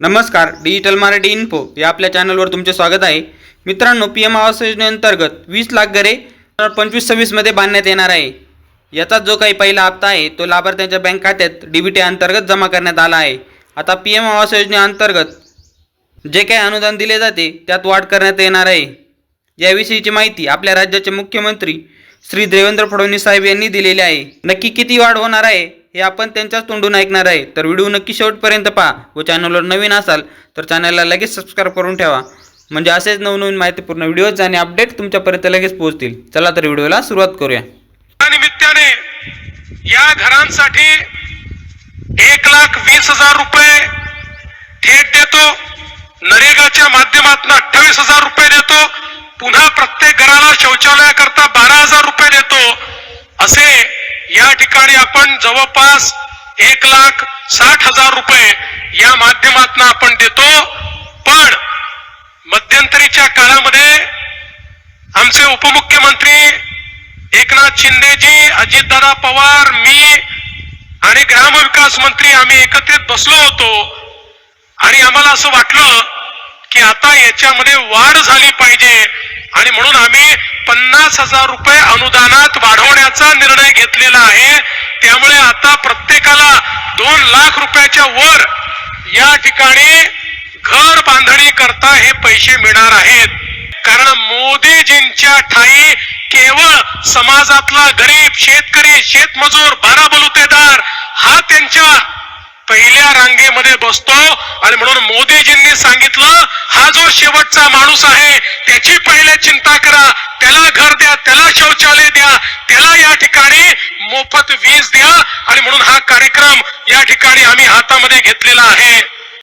नमस्कार digital Marathi info या आपल्या चॅनलवर तुमचे स्वागत आहे. मित्रांनो पी एम आवास योजनेअंतर्गत वीस लाख घरे पंचवीस सव्वीसमध्ये बांधण्यात येणार आहे. याचा जो काही पहिला हप्ता आहे तो लाभार्थ्यांच्या बँक खात्यात डी बी टी अंतर्गत जमा करण्यात आला आहे. आता पी एम आवास योजनेअंतर्गत जे काही अनुदान दिले जाते त्यात वाढ करण्यात येणार आहे. याविषयीची माहिती आपल्या राज्याचे मुख्यमंत्री श्री देवेंद्र फडणवीस साहेब यांनी दिलेली आहे. नक्की किती वाढ होणार आहे? हे आपण त्यांच्याच तोंडून ऐकणार आहे. तर व्हिडिओ नक्की शेवटपर्यंत पहा व चॅनलवर नवीन असाल तर चॅनलला लगेच सबस्क्राईब करून ठेवा. म्हणजे असेच नवनवीन माहितीपूर्ण व्हिडिओज आणि अपडेट तुमच्यापर्यंत लगेच पोहोचतील. चला तर व्हिडिओला सुरुवात करूया. या निमित्ताने या घरांसाठी एक लाख वीस हजार रुपये थेट देतो. नरेगाच्या माध्यमातून अठ्ठावीस हजार रुपये देतो पुन्हा प्रत्येक घराला शौचालयाकरता बारा हजार रुपये देतो असे या ठिकाणी आपण जवळपास एक लाख साठ हजार रुपये या माध्यमातून आपण देतो. पण मध्यंतरीच्या काळामध्ये आमचे उपमुख्यमंत्री एकनाथ शिंदेजी अजितदादा पवार मी आणि ग्रामविकास मंत्री आम्ही एकत्रित बसलो होतो. आणि आम्हाला असं वाटलं की आता याच्यामध्ये वाढ झाली पाहिजे. आणि म्हणून आम्ही पन्नास हजार रुपये अनुदानात वाढवण्याचा निर्णय घेतलेला आहे. त्यामुळे आता प्रत्येकाला दोन लाख रुपयाच्या वर या ठिकाणी घर बांधणी करता हे पैसे मिळणार आहेत. कारण मोदीजींच्या ठाई केवळ समाजातला गरीब शेतकरी शेतमजूर बारा बलुतेदार हा त्यांच्या पहिल्या रांगेमध्ये बसतो आणि म्हणून मोदीजींनी सांगितलं हा जो शेवटचा माणूस आहे त्याची पहिले चिंता करा त्याला घर द्या त्याला शौचालय द्या त्याला या ठिकाणी मोफत वीज द्या आणि म्हणून हा कार्यक्रम या ठिकाणी आम्ही हातामध्ये घेतलेला आहे.